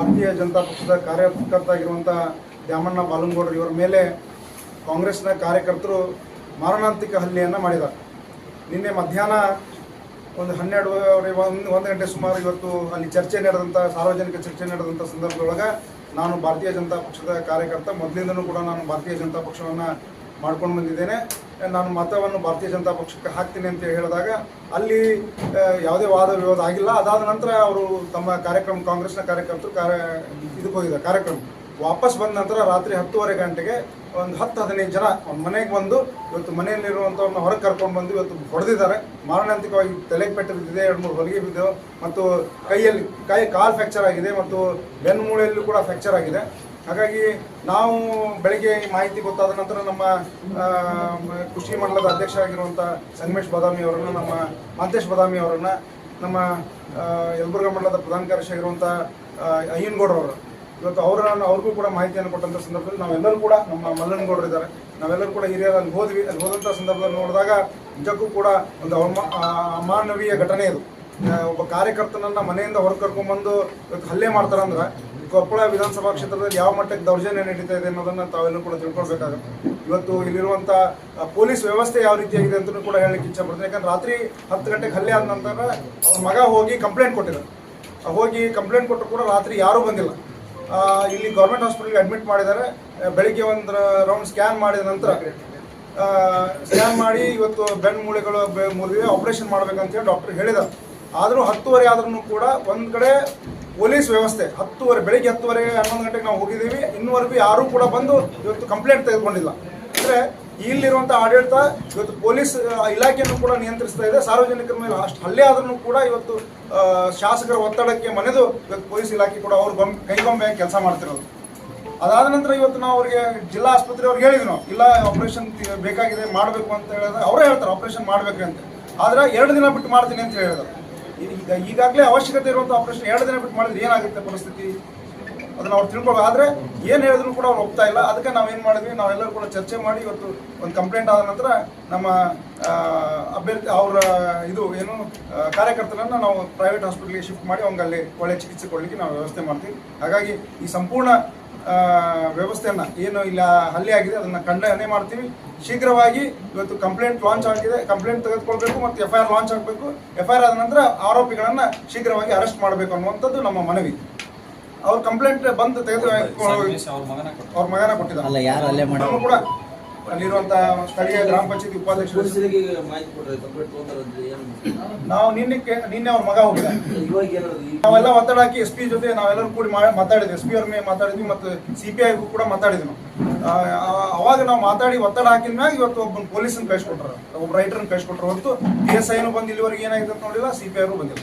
ಭಾರತೀಯ ಜನತಾ ಪಕ್ಷದ ಕಾರ್ಯಕರ್ತ ದ್ಯಾಮಣ್ಣ ಬಾಲಂಗೌಡರು ಇವರ ಮೇಲೆ ಕಾಂಗ್ರೆಸ್ನ ಕಾರ್ಯಕರ್ತರು ಮಾರಣಾಂತಿಕ ಹಲ್ಲೆಯನ್ನು ಮಾಡಿದ್ದಾರೆ. ನಿನ್ನೆ ಮಧ್ಯಾಹ್ನ ಒಂದು ಹನ್ನೆರಡುವರೆ ಒಂದು ಒಂದು ಗಂಟೆ ಸುಮಾರು ಇವತ್ತು ಅಲ್ಲಿ ಚರ್ಚೆ ನಡೆದಂಥ ಸಾರ್ವಜನಿಕ ಚರ್ಚೆ ನಡೆದಂಥ ಸಂದರ್ಭದೊಳಗೆ ನಾನು ಭಾರತೀಯ ಜನತಾ ಪಕ್ಷದ ಕಾರ್ಯಕರ್ತ. ಮೊದಲಿಂದನೂ ಕೂಡ ನಾನು ಭಾರತೀಯ ಜನತಾ ಪಕ್ಷವನ್ನು ಮಾಡ್ಕೊಂಡು ಬಂದಿದ್ದೇನೆ. ನಾನು ಮತವನ್ನು ಭಾರತೀಯ ಜನತಾ ಪಕ್ಷಕ್ಕೆ ಹಾಕ್ತೀನಿ ಅಂತ ಹೇಳಿದಾಗ ಅಲ್ಲಿ ಯಾವುದೇ ವಾದ ವಿವಾದ ಆಗಿಲ್ಲ. ಅದಾದ ನಂತರ ಅವರು ತಮ್ಮ ಕಾರ್ಯಕ್ರಮ, ಕಾಂಗ್ರೆಸ್ನ ಕಾರ್ಯಕರ್ತರು ಕಾರ್ಯ, ಇದಕ್ಕೆ ಹೋಗಿದ್ದಾರೆ ಕಾರ್ಯಕ್ರಮ. ವಾಪಸ್ ಬಂದ ನಂತರ ರಾತ್ರಿ ಹತ್ತುವರೆ ಗಂಟೆಗೆ ಒಂದು ಹತ್ತು, ಹದಿನೈದು ಜನ ಒಂದು ಮನೆಗೆ ಬಂದು ಇವತ್ತು ಮನೆಯಲ್ಲಿರುವಂಥವ್ರನ್ನ ಹೊರಗೆ ಕರ್ಕೊಂಡು ಬಂದು ಇವತ್ತು ಹೊಡೆದಿದ್ದಾರೆ. ಮಾರಣಾಂತಿಕವಾಗಿ ತಲೆಗೆ ಪೆಟ್ಟು ಬಿದ್ದಿದೆ ಎರಡು, ಮೂರು ಹೊಲಿಗೆ ಬಿದ್ದು. ಮತ್ತು ಕೈಯಲ್ಲಿ, ಕೈ, ಕಾಲು ಫ್ರ್ಯಾಕ್ಚರ್ ಆಗಿದೆ ಮತ್ತು ಬೆನ್ನು ಮೂಳೆಯಲ್ಲೂ ಕೂಡ ಫ್ರ್ಯಾಕ್ಚರ್ ಆಗಿದೆ. ಹಾಗಾಗಿ ನಾವು ಬೆಳಗ್ಗೆ ಮಾಹಿತಿ ಗೊತ್ತಾದ ನಂತರ ನಮ್ಮ ಕೃಷಿ ಮಂಡಲದ ಅಧ್ಯಕ್ಷ ಆಗಿರುವಂಥ ಸಂಗಮೇಶ್ ಬಾದಾಮಿ ಅವರನ್ನು, ನಮ್ಮ ಮಾಂತೇಶ್ ಬಾದಾಮಿ ಅವರನ್ನು, ನಮ್ಮ ಯಲಬುರ್ಗ ಮಂಡಲದ ಪ್ರಧಾನ ಕಾರ್ಯದರ್ಶಿ ಆಗಿರುವಂಥ ಅಯ್ಯನಗೌಡರವರು ಇವತ್ತು ಅವರ ಅವ್ರಿಗೂ ಕೂಡ ಮಾಹಿತಿಯನ್ನು ಕೊಟ್ಟಂಥ ಸಂದರ್ಭದಲ್ಲಿ ನಾವೆಲ್ಲರೂ ಕೂಡ ನಮ್ಮ ಮಲ್ಲನಗೌಡರು ಇದ್ದಾರೆ. ನಾವೆಲ್ಲರೂ ಕೂಡ ಹಿರಿಯರು ಅಲ್ಲಿ ಹೋದ್ವಿ. ಅಲ್ಲಿ ಹೋದಂಥ ಸಂದರ್ಭದಲ್ಲಿ ನೋಡಿದಾಗ ನಿಜಕ್ಕೂ ಕೂಡ ಒಂದು ಅಮಾನವೀಯ ಘಟನೆ ಇದು. ಒಬ್ಬ ಕಾರ್ಯಕರ್ತನನ್ನ ಮನೆಯಿಂದ ಹೊರಗೆ ಕರ್ಕೊಂಡ್ಬಂದು ಇವತ್ತು ಹಲ್ಲೆ ಮಾಡ್ತಾರಂದ್ರೆ ಕೊಪ್ಪಳ ವಿಧಾನಸಭಾ ಕ್ಷೇತ್ರದಲ್ಲಿ ಯಾವ ಮಟ್ಟಕ್ಕೆ ದೌರ್ಜನ್ಯ ನಡೀತಾ ಇದೆ ಅನ್ನೋದನ್ನ ತಾವೆಲ್ಲರೂ ಕೂಡ ತಿಳ್ಕೊಳ್ಬೇಕಾಗುತ್ತೆ. ಇವತ್ತು ಇಲ್ಲಿರುವಂಥ ಪೊಲೀಸ್ ವ್ಯವಸ್ಥೆ ಯಾವ ರೀತಿಯಾಗಿದೆ ಅಂತಲೂ ಕೂಡ ಹೇಳಲಿಕ್ಕೆ ಇಚ್ಛೆ ಪಡ್ತೀನಿ. ಯಾಕಂದ್ರೆ ರಾತ್ರಿ ಹತ್ತು ಗಂಟೆಗೆ ಹಲ್ಲೆ ಆದ ನಂತರ ಅವ್ರ ಮಗ ಹೋಗಿ ಕಂಪ್ಲೇಂಟ್ ಕೊಟ್ಟಿದ್ರು ಹೋಗಿ ಕಂಪ್ಲೇಂಟ್ ಕೊಟ್ಟರು ಕೂಡ ರಾತ್ರಿ ಯಾರೂ ಬಂದಿಲ್ಲ. ಇಲ್ಲಿ ಗೌರ್ಮೆಂಟ್ ಹಾಸ್ಪಿಟಲ್ಗೆ ಅಡ್ಮಿಟ್ ಮಾಡಿದ್ದಾರೆ. ಬೆಳಿಗ್ಗೆ ಒಂದು ರೌಂಡ್ ಸ್ಕ್ಯಾನ್ ಮಾಡಿದ ನಂತರ ಸ್ಕ್ಯಾನ್ ಮಾಡಿ ಇವತ್ತು ಬೆನ್ನು ಮೂಳೆಗಳು ಆಪರೇಷನ್ ಮಾಡ್ಬೇಕಂತ ಮಾಡ್ಬೇಕಂತೇಳಿ ಡಾಕ್ಟರ್ ಹೇಳಿದ್ದಾರೆ. ಆದರೂ ಹತ್ತುವರೆ ಆದ್ರೂ ಕೂಡ ಒಂದು ಕಡೆ ಪೊಲೀಸ್ ವ್ಯವಸ್ಥೆ. ಹತ್ತುವರೆ, ಬೆಳಿಗ್ಗೆ ಹತ್ತುವರೆ, ಹನ್ನೊಂದು ಗಂಟೆಗೆ ನಾವು ಹೋಗಿದ್ದೀವಿ. ಇನ್ನುವರೆಗೂ ಯಾರೂ ಕೂಡ ಬಂದು ಇವತ್ತು ಕಂಪ್ಲೇಂಟ್ ತೆಗೆದುಕೊಂಡಿಲ್ಲ. ಅಂದರೆ ಇಲ್ಲಿರುವಂಥ ಆಡಳಿತ ಇವತ್ತು ಪೊಲೀಸ್ ಇಲಾಖೆಯನ್ನು ಕೂಡ ನಿಯಂತ್ರಿಸ್ತಾ ಇದೆ. ಸಾರ್ವಜನಿಕರ ಮೇಲೆ ಅಷ್ಟು ಹಲ್ಲೆ ಆದ್ರೂ ಕೂಡ ಇವತ್ತು ಶಾಸಕರ ಒತ್ತಡಕ್ಕೆ ಮನೆದು ಇವತ್ತು ಪೊಲೀಸ್ ಇಲಾಖೆ ಕೂಡ ಅವರು ಬಂ, ಕೈಗೊಂಬೆ ಕೆಲಸ ಮಾಡ್ತಿರೋದು. ಅದಾದ ನಂತರ ಇವತ್ತು ನಾವು ಅವರಿಗೆ ಜಿಲ್ಲಾ ಆಸ್ಪತ್ರೆ ಅವ್ರಿಗೆ ಹೇಳಿದ್ವಿ ನಾವು. ಇಲ್ಲ ಆಪರೇಷನ್ ಬೇಕಾಗಿದೆ, ಮಾಡಬೇಕು ಅಂತ ಹೇಳಿದ್ರೆ ಅವರೇ ಹೇಳ್ತಾರೆ ಆಪರೇಷನ್ ಮಾಡಬೇಕು ಅಂತ. ಆದ್ರೆ ಎರಡು ದಿನ ಬಿಟ್ಟು ಮಾಡ್ತೀನಿ ಅಂತ ಹೇಳಿದ್ರು. ಈಗ ಈಗಾಗಲೇ ಅವಶ್ಯಕತೆ ಇರುವಂಥ ಆಪರೇಷನ್ ಎರಡು ದಿನ ಬಿಟ್ಟು ಮಾಡಿದ್ರೆ ಏನಾಗುತ್ತೆ ಪರಿಸ್ಥಿತಿ? ಅದನ್ನ ಅವ್ರು ತಿಳ್ಕೊಬೇಕು ಆದ್ರೆ ಏನು ಹೇಳಿದ್ರು ಕೂಡ ಅವ್ರು ಒಪ್ತಾ ಇಲ್ಲ. ಅದಕ್ಕೆ ನಾವು ಏನು ಮಾಡಿದ್ವಿ? ನಾವೆಲ್ಲರೂ ಕೂಡ ಚರ್ಚೆ ಮಾಡಿ ಇವತ್ತು ಒಂದು ಕಂಪ್ಲೇಂಟ್ ಆದ ನಂತರ ನಮ್ಮ ಅಭ್ಯರ್ಥಿ, ಅವರ, ಇದು ಏನು ಕಾರ್ಯಕರ್ತರನ್ನು ನಾವು ಪ್ರೈವೇಟ್ ಹಾಸ್ಪಿಟಲ್ಗೆ ಶಿಫ್ಟ್ ಮಾಡಿ ಅವ್ರಿಗೆ ಅಲ್ಲಿ ಒಳ್ಳೆ ಚಿಕಿತ್ಸೆ ಕೊಡಲಿಕ್ಕೆ ನಾವು ವ್ಯವಸ್ಥೆ ಮಾಡ್ತೀವಿ. ಹಾಗಾಗಿ ಈ ಸಂಪೂರ್ಣ ವ್ಯವಸ್ಥೆಯನ್ನು ಏನು ಇಲ್ಲ, ಹಲ್ಲೆ ಆಗಿದೆ, ಅದನ್ನ ಖಂಡನೆ ಮಾಡ್ತೀವಿ. ಶೀಘ್ರವಾಗಿ ಇವತ್ತು ಕಂಪ್ಲೇಂಟ್ ಲಾಂಚ್ ಆಗಿದೆ. ಕಂಪ್ಲೇಂಟ್ ತೆಗೆದುಕೊಳ್ಬೇಕು ಮತ್ತು ಎಫ್ ಐ ಲಾಂಚ್ ಆಗಬೇಕು. ಎಫ್ ಐ ಆದ ನಂತರ ಆರೋಪಿಗಳನ್ನ ಶೀಘ್ರವಾಗಿ ಅರೆಸ್ಟ್ ಮಾಡಬೇಕು ಅನ್ನುವಂಥದ್ದು ನಮ್ಮ ಮನವಿ. ಅವ್ರ ಕಂಪ್ಲೇಂಟ್ ಬಂದು ತೆಗೆದು ಅವ್ರ ಮಗನ ಕೊಟ್ಟು ಅವ್ರ ಮಗನ ಕೊಟ್ಟಿದ್ದಾರೆ. ಅಲ್ಲ ಯಾರು ಅಲ್ಲೇ ಮಾಡಿ ನಾವು ಕೂಡ ಅಲ್ಲಿರುವಂತ ಸ್ಥಳೀಯ ಗ್ರಾಮ ಪಂಚಾಯತಿ ಉಪಾಧ್ಯಕ್ಷ ನಾವು ನಿನ್ನೆ ನಿನ್ನೆ ಅವ್ರ ಮಗ ಹೋಗಿದ್ದಾರೆ. ಇವಾಗ ಏನಾದ್ರು ನಾವೆಲ್ಲ ಒತ್ತಡ ಹಾಕಿ ಎಸ್ ಪಿ ಜೊತೆ ನಾವೆಲ್ಲರೂ ಕೂಡಿ ಮಾ- ಮಾತಾಡಿದ್ವಿ. ಎಸ್ ಪಿ ಅವ್ರ ಮೇಲೆ ಮಾತಾಡಿದ್ವಿ ಮತ್ತು ಸಿ ಪಿ ಐಗೂ ಕೂಡ ಮಾತಾಡಿದ್ವಿ ಅವಾಗ ನಾವು ಮಾತಾಡಿ ಒತ್ತಡ ಹಾಕಿದ ಮ್ಯಾಗ ಇವತ್ತು ಒಬ್ಬ ಪೊಲೀಸನ್ ಕಳಿಸ್ಕೊಟ್ರ. ಒಬ್ಬ ರೈಟರ್ನ ಕಳಿಸ್ಕೊಟ್ರ ಹೊರತು ಪಿ ಎಸ್ ಐನು ಬಂದು ಇಲ್ಲಿವರೆಗೆ ಏನಾಗಿದೆ ಅಂತ ನೋಡಿಲ್ಲ ಸಿ ಪಿ ಐ ಬಂದಿಲ್ಲ.